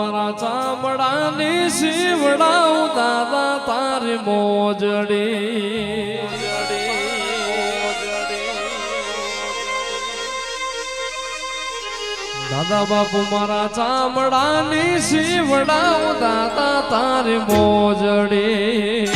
મારા ચામડાની શિવડાવ દાદા તારી મોજડી. દાદા બાપુ મારા ચામડાની શિવડાવ દાદા તારી મોજડી.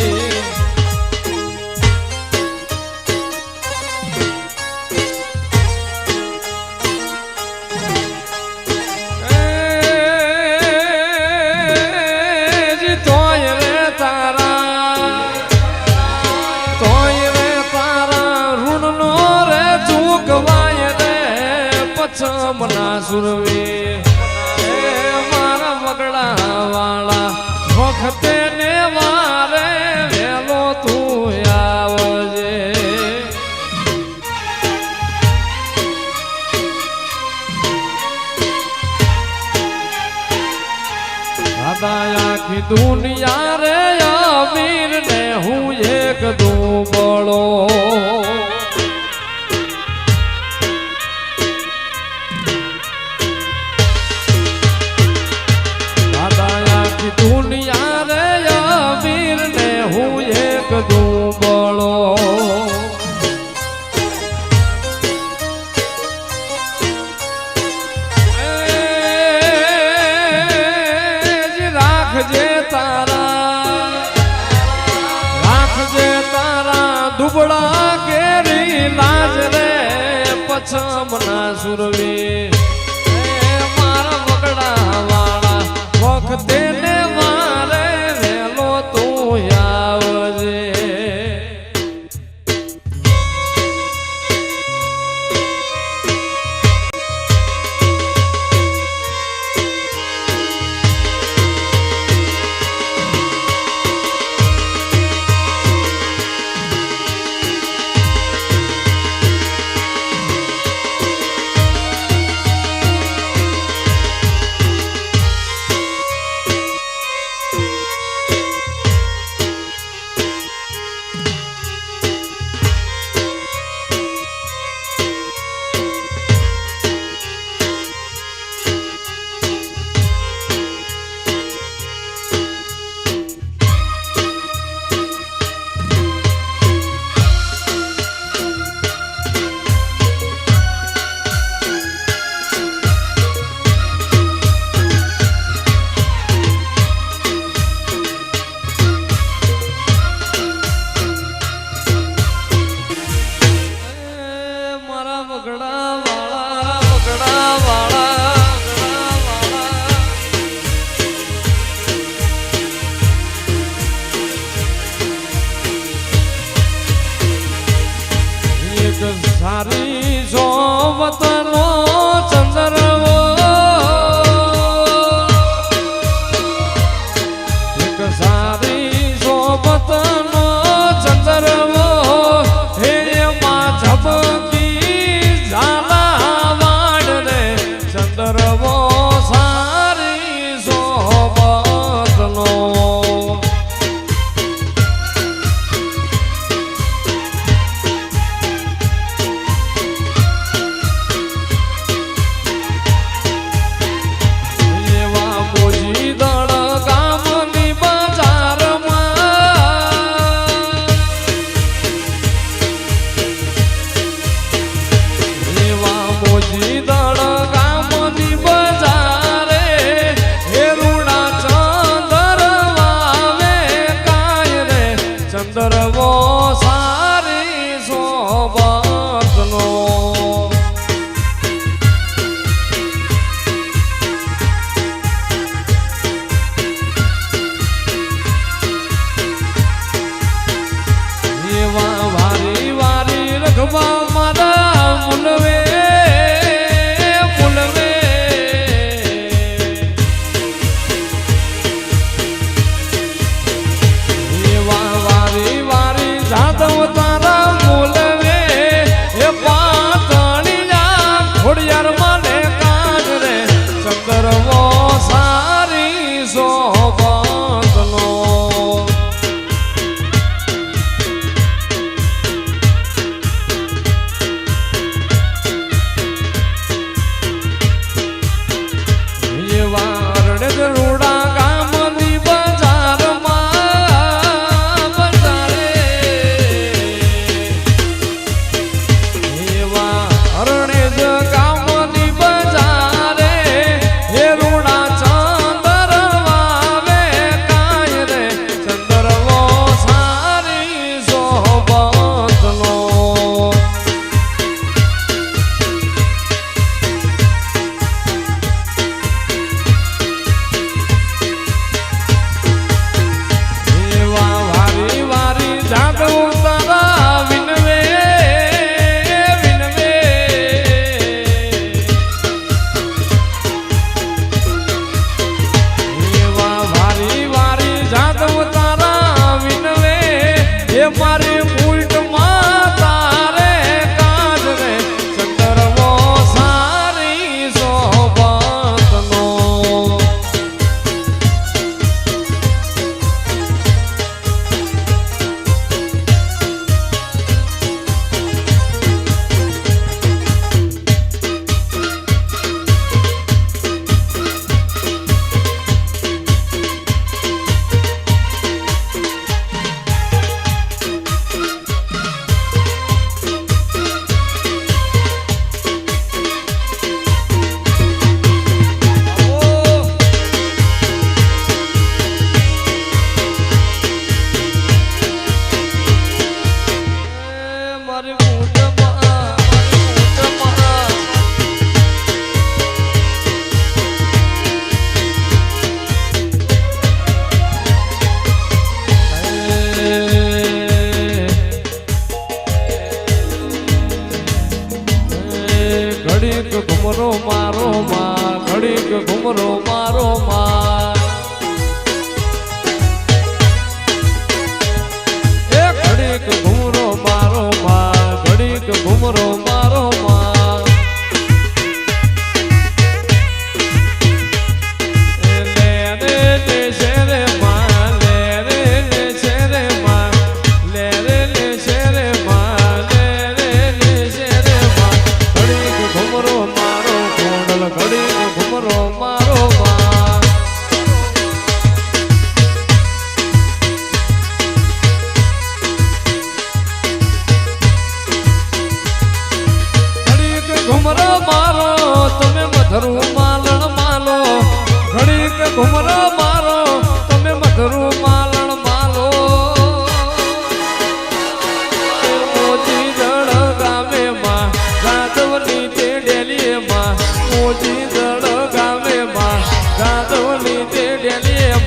લાજ રે પછમના સુરવી મારા વગડા વાળા વખતે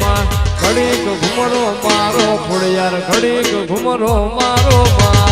માં ઘડીક ઘુમરો મારો ફોડિયાર ઘડીક ઘુમરો મારો માં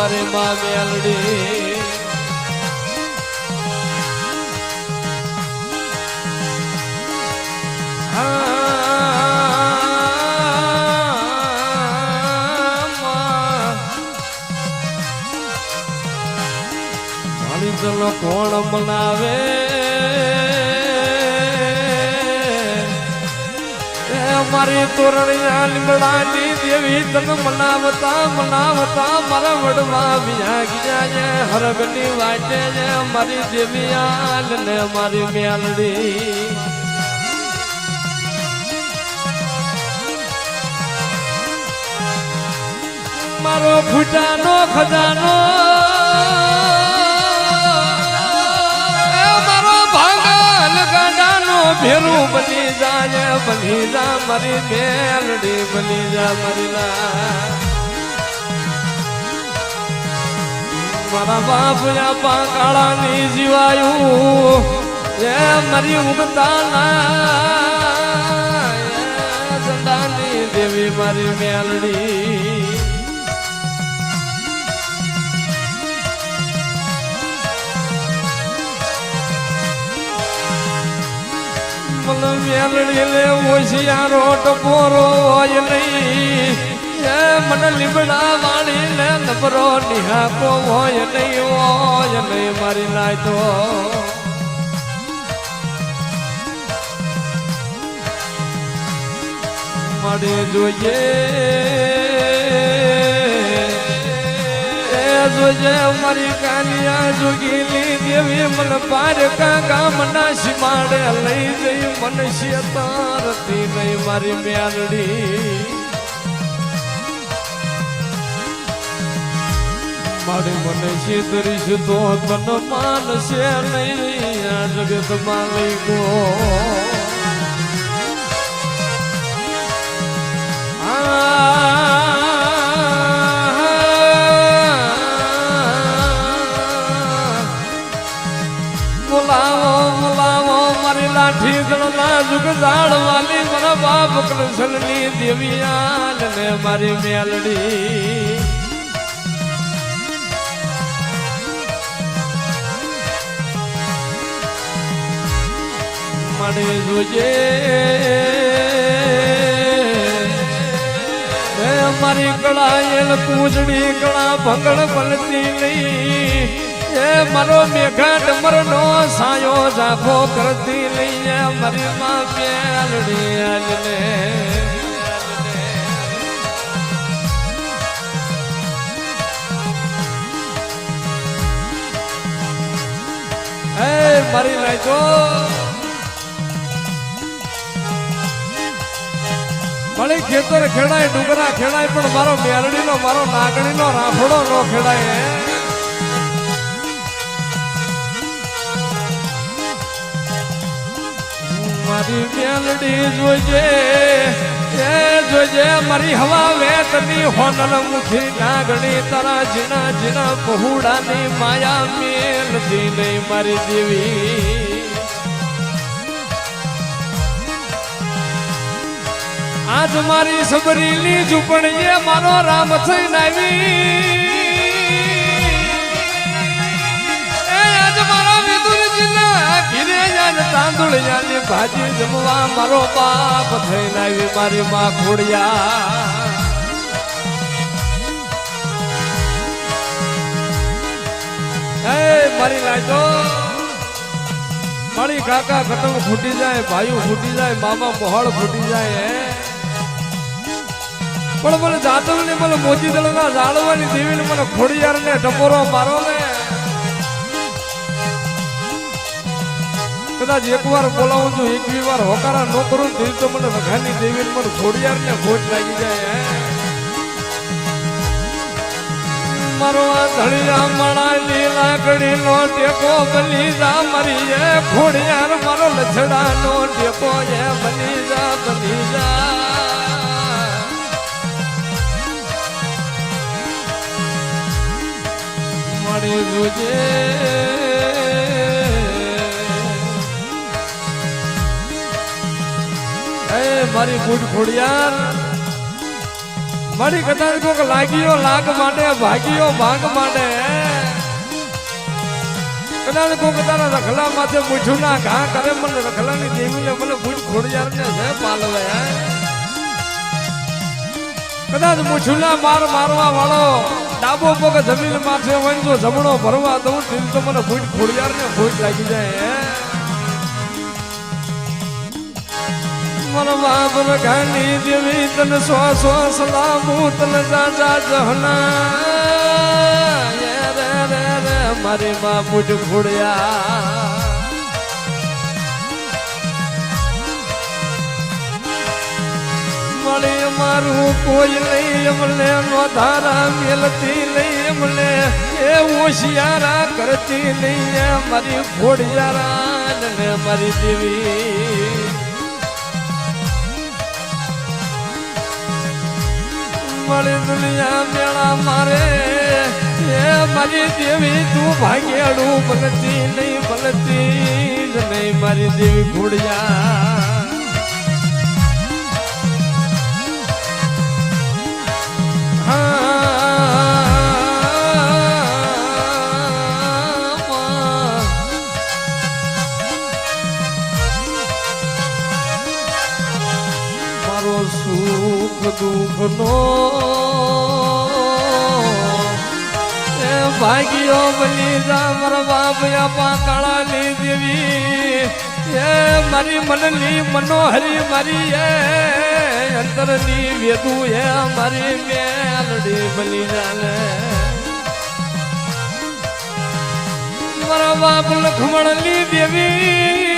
મારી મા મેલડી કોણ મનાવે? મારી તોરણિયા લીમડાની દેવી તન મનાવતા મનાવતા મારા વડમાં વિયા ગયા છે હરગની વાટે છે મારી દેવિયાલ ને મારી મ્યાલડી મારો ફૂટાનો ખજાનો ભેરું બની જાય, બની જા મારી મેલડી બની જા મારી મારા બાપ યા ની જીવાયું, એ મારી ઉગતા ના દેવી મારી મેલડી મને મેલડી લે ઓશિયારો ટપોરો હોય નહીં. એ મને લીબડા વાળી ને નબરો નિહાકો હોય નહીં હોય નહીં મારી લાય તો મળે જોઈએ મારી કાનિયા જોગીલી દેવી, મન પારકા ગામના સીમાડે લઈ જઈ મન શેતારતી નહીં મારી મ્યાલડી મારી મને છેતરીશ તો તન માનશે નહીં, આ જગત લઈ બોલાવો મારા દેવિયાલ ને મારી મેલડી. મને જોજે. મારી કળા એલ પૂજણી કળા ભગડ પલતી નહીં. એ મારો મેઘાટ મરનો સાયો જાફો કરતી લઈએ મારી માં પ્યાલડી આલને હે મારી તો મળી ખેતર ખેડાય, ડુંગરા ખેડાય, પણ મારો મેલડીનો મારો નાગણીનો રાફડો નો ખેડાય મારી મેલડી જોજે, એ જોજે, મારી હવા વેતની હોનલ મુખી નાગણી તારા જીના જીના બહુડાની માયા મેલતી નહીં મારી દેવી. આજ મારી સબરીની ઝૂંપણીએ મારો રામ થઈ આવી. ઘીરે તાંદુળિયા ની ભાજી જમવા મારો બાપ થઈ લાવી મારી માં ખોડિયા. મારી લાજો. મારી કાકા ખતમ ફૂટી જાય ભાઈ ફૂટી જાય, મામા મોહળ ફૂટી જાય, હે. પણ મને જાદવ ને મને મોજી દળના જાળવાની દેવી ને મને ખોડિયાર ને ટપોરો મારો ને. કદાચ એક વાર બોલાવું છું બી વાર હોકારા ન કરું દિલ તો મને વઘાની દેવી પર ઘોડિયાર ને ખોટ લાગી જાય, હે. મરવા ધડિયા મળાલી લાકડી નો ટેકો બની જા, મરી એ ઘોડિયાર, મારો લછડા નો ટેકો એ બની જા બની જા. મળી ગુજે એ મારી બુટ ખોડિયાર. મારી કદાચ કોક લાગ્યો લાગ માટે ભાગ્યો ભાગ માટે કદાચ કોક તારા રખલા માથે મૂછું ના ઘા કરે, મને રખલાની દેવીને મને બુટ ખોડિયાર ને છે પાલવે કદાચ મૂછું ના માર મારવા વાળો, ડાબો પગ જમીન માથે વંજો જમણો ભરવા દઉં દિલ તો મને ભૂટ ખોડિયાર ને ભૂટ લાગી જાય, હે. મન બાપ રખાની દેવી, તન સો સો સલામુ તન દાદા જહના. રે રે રે, મારી માં મુજ ફૂડ્યા મળે મારું કોઈ નહીં અમને નોધારા મેલતી નહીં અમને એ હોશિયારા કરતી નહીં મારી ફોડિયારા ને મારી દેવી. મળી દુનિયા મેળા મારે. એ મારી દેવી તું ભાગ્યાડું ભલતી નહીં, ભલતી જ નહીં મારી દેવી ઘોડિયા. હા સુખ દુઃખ નો એ ભાગ્યો બની મારા બાપ આપા કાળાની દેવી. એ મારી મનની મનોહરી મારી એ અંતરની વેદુ એ મારી મેલડી બની જાને. મારા બાપ લખમણની દેવી.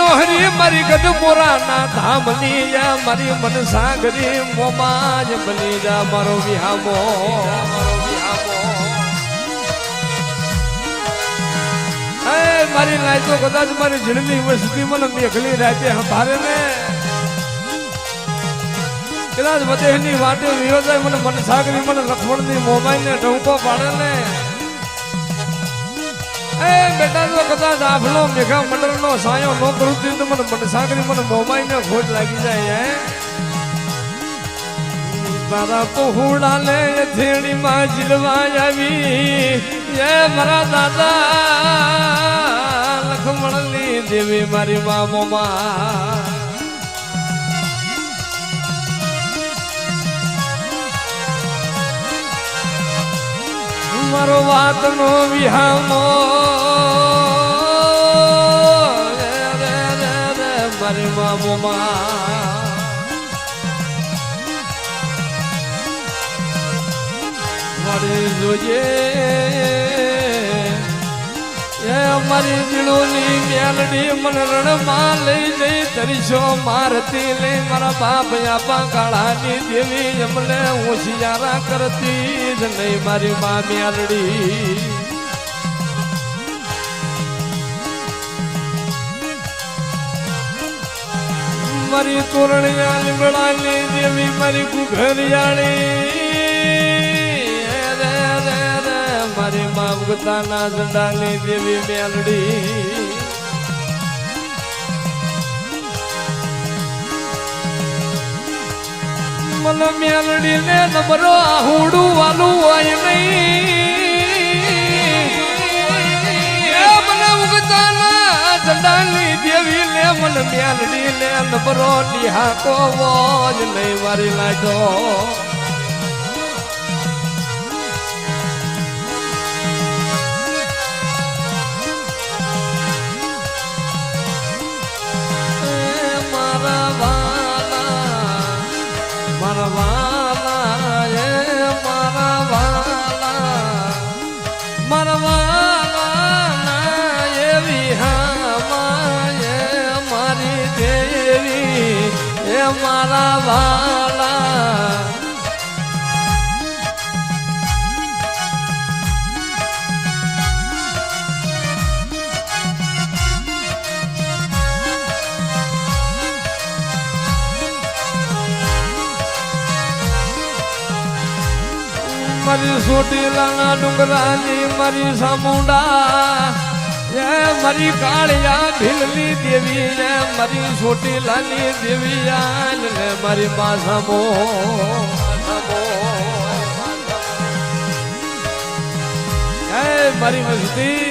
મનોહરી મારી ગઢપુરા ના ધામની જા મારી મન સાગરી મોમાજ બની જા મારો વિહામો. મારો લાઈ તો કદાચ મારી જીણની વસ્તી મને મેઘલી રાતે હંભારે ને. કદાચ વધેની વાટે વિરોધાય મને મનસાગરી, મને લખમણની મોબાઈલ ને ડંકો પાડે ને. એ બેટા, તો કદાચ આફલો મેઘા સાયો નો કરું તો મને મને સાગરી મને મોબાઈલ ને ખોટ લાગી જાય, હે? મારા પહોળા ને થેડી જીલવા આવી. એ મારા દાદા લખમણની દેવી મારી મામો મારો વાત નો વિહામો મારે મામો. મા મારે જોઈએ અમારી દિલોની મેલડી મન રણમાં લઈ જઈ તરીશો મારતી લઈ મારા બાપ આપા કાળાની દેવી એમને હોશિયારા કરતી જ નહીં મારી મા મેલડી. મારી તોરણિયા મેળાની દેવી મારી ઘુઘરિયાળી મારી મા ઉગતાના ઝંડાની દેવી મેલડી. મન મેલડી ને નમરો આહુડું વાલું હોય નહીં. મને ઉગતાના ઝંડાની દેવી ને મન મેલડી ને નમરો નિહાકો જ નહીં. મારી લાજો મારી દેવી એ મારા વાલા મારી સોટીલાના ડુંગરાની મારી સામુંડા એ મારી કાળિયા ભીલની દેવી ને મારી લાલી દેવી આલ ને મારી માસમો મારી મસ્તી